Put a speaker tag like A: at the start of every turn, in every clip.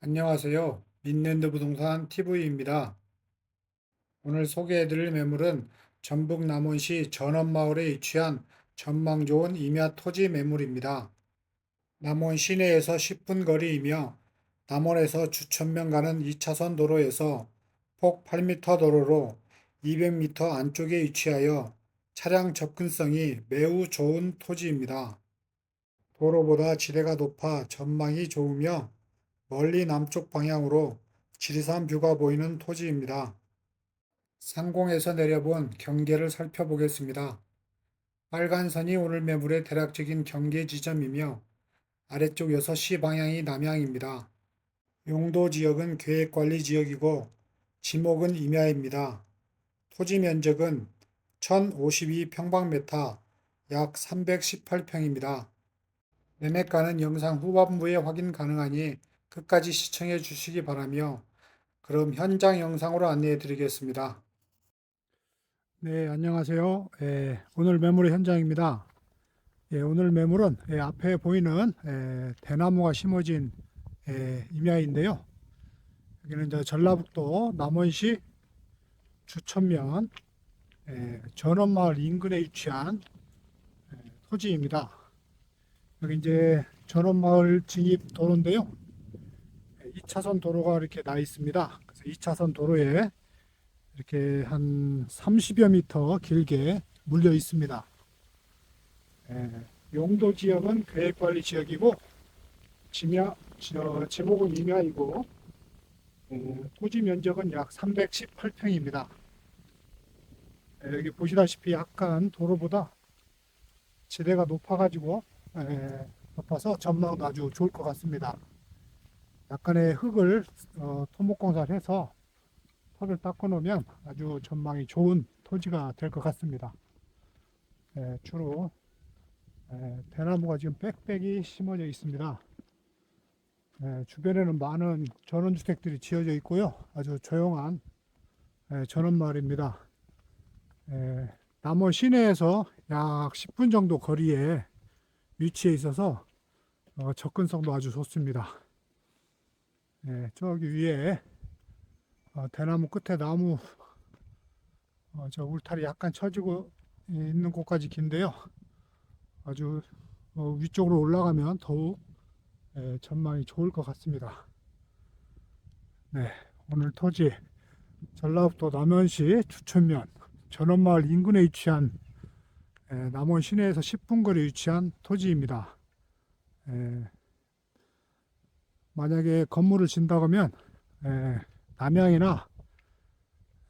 A: 안녕하세요. 민랜드 부동산 TV입니다. 오늘 소개해드릴 매물은 전북 남원시 전원마을에 위치한 전망 좋은 임야 토지 매물입니다. 남원 시내에서 10분 거리이며 남원에서 주천면 가는 2차선 도로에서 폭 8m 도로로 200m 안쪽에 위치하여 차량 접근성이 매우 좋은 토지입니다. 도로보다 지대가 높아 전망이 좋으며 멀리 남쪽 방향으로 지리산 뷰가 보이는 토지입니다. 상공에서 내려본 경계를 살펴보겠습니다. 빨간 선이 오늘 매물의 대략적인 경계 지점이며 아래쪽 6시 방향이 남향입니다. 용도 지역은 계획관리 지역이고 지목은 임야입니다. 토지 면적은 1052평방미터 약 318평입니다. 매매가는 영상 후반부에 확인 가능하니 끝까지 시청해 주시기 바라며 그럼 현장 영상으로 안내해 드리겠습니다. 네, 안녕하세요. 예, 오늘 매물의 현장입니다. 예, 오늘 매물은 예, 앞에 보이는 예, 대나무가 심어진 예, 임야인데요. 여기는 이제 전라북도 남원시 주천면 예, 전원마을 인근에 위치한 예, 토지입니다. 여기 이제 전원마을 진입 도로인데요. 2차선 도로가 이렇게 나 있습니다. 그래서 2차선 도로에 이렇게 한 30여 미터 길게 물려 있습니다. 예, 용도 지역은 계획관리 지역이고 지명, 저, 제목은 임야이고 예, 토지 면적은 약 318평입니다. 예, 여기 보시다시피 약간 도로보다 지대가 높아가지고 예, 높아서 전망도 아주 좋을 것 같습니다. 약간의 흙을 어, 토목공사를 해서 털을 닦아 놓으면 아주 전망이 좋은 토지가 될 것 같습니다. 예, 주로 예, 대나무가 지금 빽빽이 심어져 있습니다. 예, 주변에는 많은 전원주택들이 지어져 있고요. 아주 조용한 예, 전원마을입니다. 예, 남원 시내에서 약 10분 정도 거리에 위치해 있어서 어, 접근성도 아주 좋습니다. 예, 저기 위에 어, 대나무 끝에 나무 어, 저 울타리 약간 처지고 있는 곳까지 긴데요. 아주 어, 위쪽으로 올라가면 더욱 예, 전망이 좋을 것 같습니다. 네, 오늘 토지 전라북도 남원시 주천면 전원마을 인근에 위치한 예, 남원 시내에서 10분 거리에 위치한 토지입니다. 예, 만약에 건물을 진다고 하면 에, 남향이나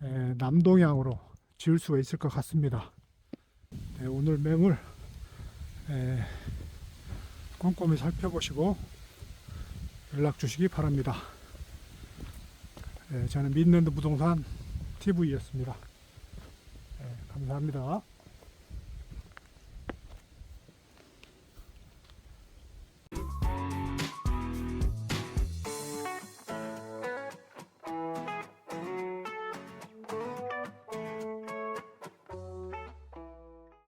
A: 에, 남동향으로 지을 수가 있을 것 같습니다. 네, 오늘 매물 에, 꼼꼼히 살펴보시고 연락 주시기 바랍니다. 네, 저는 민랜드 부동산 TV였습니다. 네, 감사합니다.